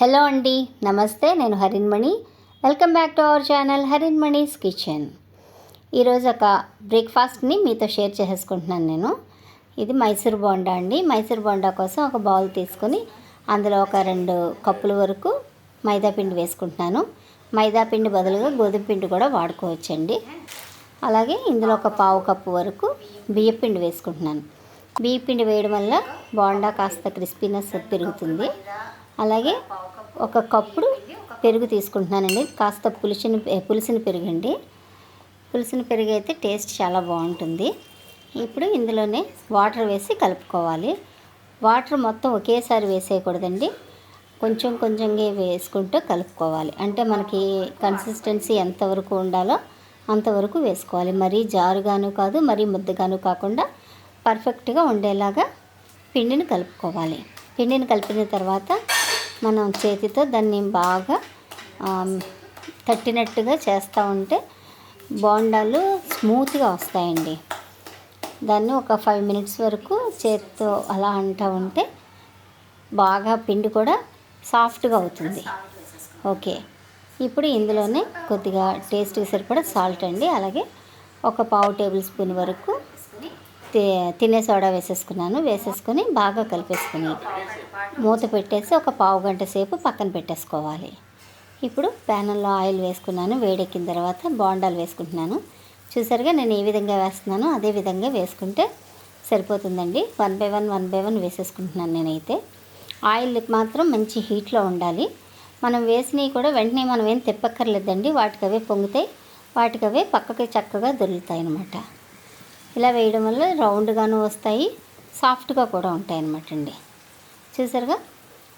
Hello అండి నమస్తే నేను Harinmani welcome back to our channel Harinmani's kitchen. ఈరోజు ఒక బ్రేక్ఫాస్ట్ని మీతో షేర్ చేసుకుంటున్నాను నేను. ఇది మైసూర్ బోండా అండి. మైసూర్ బోండా కోసం ఒక బౌల్ తీసుకొని అందులో ఒక రెండు కప్పుల వరకు మైదాపిండి వేసుకుంటున్నాను. మైదాపిండి బదులుగా గోధుమ పిండి కూడా వాడుకోవచ్చండి. అలాగే ఇందులో ఒక పావు కప్పు వరకు బియ్యపిండి వేసుకుంటున్నాను. బియ్యపిండి వేయడం వల్ల బోండా కాస్త క్రిస్పీనెస్ పెరుగుతుంది. అలాగే ఒక కప్పుడు పెరుగు తీసుకుంటున్నానండి. కాస్త పులిసిన పులిసిన పెరుగండి. పులిసిన పెరుగు అయితే టేస్ట్ చాలా బాగుంటుంది. ఇప్పుడు ఇందులోనే వాటర్ వేసి కలుపుకోవాలి. వాటర్ మొత్తం ఒకేసారి వేసేయకూడదండి. కొంచెం కొంచెంగా వేసుకుంటూ కలుపుకోవాలి. అంటే మనకి కన్సిస్టెన్సీ ఎంతవరకు ఉండాలో అంతవరకు వేసుకోవాలి. మరీ జారుగాను కాదు మరీ ముద్దగాను కాకుండా పర్ఫెక్ట్గా ఉండేలాగా పిండిని కలుపుకోవాలి. పిండిని కలిపిన తర్వాత మనం చేతితో దాన్ని బాగా తట్టినట్టుగా చేస్తూ ఉంటే బోండాలు స్మూత్గా వస్తాయండి. దాన్ని ఒక ఫైవ్ మినిట్స్ వరకు చేతితో అలా అంటూ ఉంటే బాగా పిండి కూడా సాఫ్ట్గా అవుతుంది. ఓకే. ఇప్పుడు ఇందులోనే కొద్దిగా టేస్ట్ సరిపడా సాల్ట్ అండి. అలాగే ఒక పావు టేబుల్ స్పూన్ వరకు తి- తినే సోడా వేసేసుకున్నాను. వేసేసుకొని బాగా కలిపేసుకుని మూత పెట్టేసి ఒక పావు గంట సేపు పక్కన పెట్టేసుకోవాలి. ఇప్పుడు ప్యానల్లో ఆయిల్ వేసుకున్నాను వేడెక్కిన తర్వాత బోండాలు వేసుకుంటున్నాను. చూసారుగా నేను ఏ విధంగా వేస్తున్నానో అదే విధంగా వేసుకుంటే సరిపోతుందండి. One by one one by one వేసేసుకుంటున్నాను నేనైతే. ఆయిల్ మాత్రం మంచి హీట్లో ఉండాలి. మనం వేసినవి కూడా వెంటనే మనం ఏం తిప్పక్కర్లేదండి. వాటికి అవే పొంగుతాయి వాటికి అవే పక్కకి చక్కగా దొరుకుతాయి అన్నమాట. ఇలా వేయడం వల్ల రౌండ్గాను వస్తాయి సాఫ్ట్గా కూడా ఉంటాయి అన్నమాట అండి. చూసారుగా?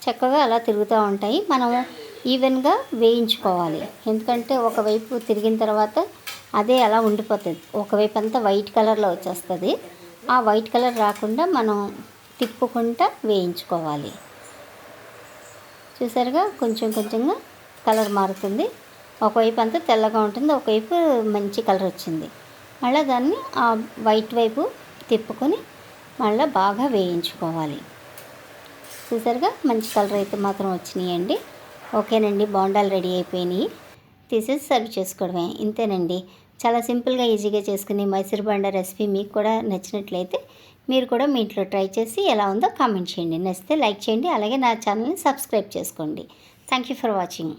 చక్కగా అలా తిరుగుతూ ఉంటాయి. మనం ఈవెన్గా వేయించుకోవాలి. ఎందుకంటే ఒకవైపు తిరిగిన తర్వాత అదే అలా ఉండిపోతుంది. ఒకవైపు అంతా వైట్ కలర్లో వచ్చేస్తుంది. ఆ వైట్ కలర్ రాకుండా మనం తిప్పుకుంటా వేయించుకోవాలి. చూసారుగా? కొంచెం కొంచెంగా కలర్ మారుతుంది. ఒకవైపు అంతా తెల్లగా ఉంటుంది. ఒకవైపు మంచి కలర్ వచ్చింది. మళ్ళీ దాన్ని ఆ వైట్ వైపు తిప్పుకొని మళ్ళీ బాగా వేయించుకోవాలి. చూసారుగా? మంచి కలర్ అయితే మాత్రం వచ్చినాయండి. ఓకేనండి బోండాలు రెడీ అయిపోయినాయి. తీసేసి సర్వ్ చేసుకోవడమే. ఇంతేనండి. చాలా సింపుల్గా ఈజీగా చేసుకునే మైసూర్ బోండా రెసిపీ మీకు కూడా నచ్చినట్లయితే మీరు కూడా మీ ఇంట్లో ట్రై చేసి ఎలా ఉందో కామెంట్ చేయండి. నచ్చితే లైక్ చేయండి అలాగే నా ఛానల్ని సబ్స్క్రైబ్ చేసుకోండి. Thank you for watching